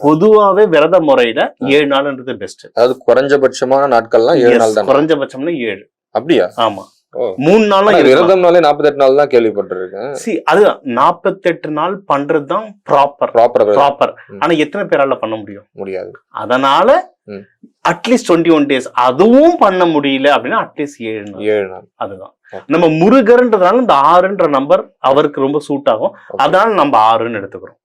பொதுவாவே விரத முறையில ஏழு நாள்ன்றது பெஸ்ட் அதாவது குறைஞ்சபட்சமான நாட்கள்லாம் ஏழு நாள் தான்? குறைஞ்சபட்சம்னா ஏழு. அப்படியா? ஆமா. மூணு ஆனா இருக்கலாம். விரதம்னாலே நாற்பத்தெட்டு நாள் தான் கேள்விப்பட்டிருக்கேன். See, அதுதான். நாற்பத்தெட்டு நாள் பண்றதுதான் ப்ராப்பர் ப்ராப்பர் ப்ராப்பர். ஆனா எத்தனை பேரால பண்ண முடியும்? முடியாது. அதனால. அட்லீஸ்ட் டுவெண்ட்டி ஒன் டேஸ் அதுவும் பண்ண முடியல அப்படின்னா அட்லீஸ்ட் ஏழு நாள். ஏழு நாள். அதுதான். நம்ம முருகர்ன்றதுனால இந்த ஆறுன்ற நம்பர் அவருக்கு ரொம்ப சூட் ஆகும். அதனால நம்ம ஆறுன்னு எடுத்துக்கிறோம்.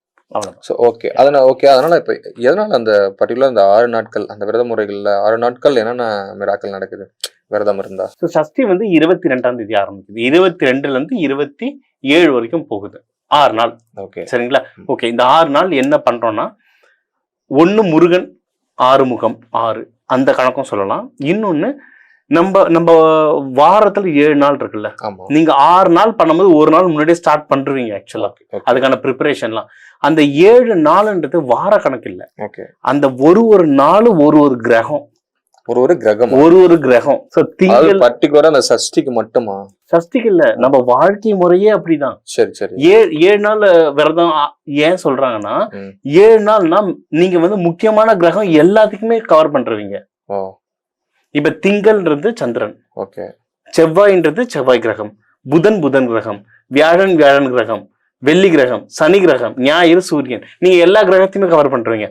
ஸோ ஓகே அதனால ஓகே அதனால இப்போ எதனால அந்த பர்டிகுலர் அந்த ஆறு நாட்கள் அந்த விரத முறைகள்ல ஆறு நாட்கள் என்னென்ன மிராக்கள் நடக்குது? விரதம் இருந்தா. ஸோ சஷ்டி வந்து இருபத்தி ரெண்டாம் தேதி ஆரம்பிக்குது. இருபத்தி ரெண்டுல இருந்து இருபத்தி ஏழு வரைக்கும் போகுது. ஆறு நாள். ஓகே சரிங்களா. ஓகே இந்த ஆறு நாள் என்ன பண்றோம்னா ஒண்ணு முருகன் ஆறுமுகம் ஆறு. அந்த கணக்கும் சொல்லலாம். இன்னொன்னு நம்ம நம்ம வாரத்துல ஏழு நாள் இருக்குல்ல. நீங்க ஆறு நாள் பண்ணும்போது ஒரு நாள் முன்னாடியே ஸ்டார்ட் பண்றீங்க ஆக்சுவலா அதுக்கான ப்ரிப்பரேஷன்லாம் அந்த ஏழு நாளுன்றது வார கணக்கு இல்ல. அந்த ஒரு ஒரு நாளும் ஒரு ஒரு கிரகம். ஒரு ஒரு கிரகம். ஒரு ஒரு கிரகம். அது திங்கள் பர்டிகுலரா அந்த சஷ்டிக்கு மட்டுமா? சஷ்டிக்கு இல்ல. நம்ம வாழ்க்கை முறையே அப்படிதான். சரி சரி. ஏழு ஏழு நாள் விரதம் ஏன் சொல்றாங்கன்னா. ஏழு நாள்னா நீங்க வந்து முக்கியமான கிரகம் எல்லாத்துக்குமே கவர் பண்றீங்க ஓ. இப்ப திங்கள்ன்றது சந்திரன். ஓகே. செவ்வாய்ன்றது செவ்வாய் கிரகம். புதன் புதன் கிரகம். வியாழன் வியாழன் கிரகம். வெள்ளி கிரகம். சனி கிரகம். ஞாயிறு சூரியன். நீங்க எல்லா கிரகத்தையுமே கவர் பண்றீங்க.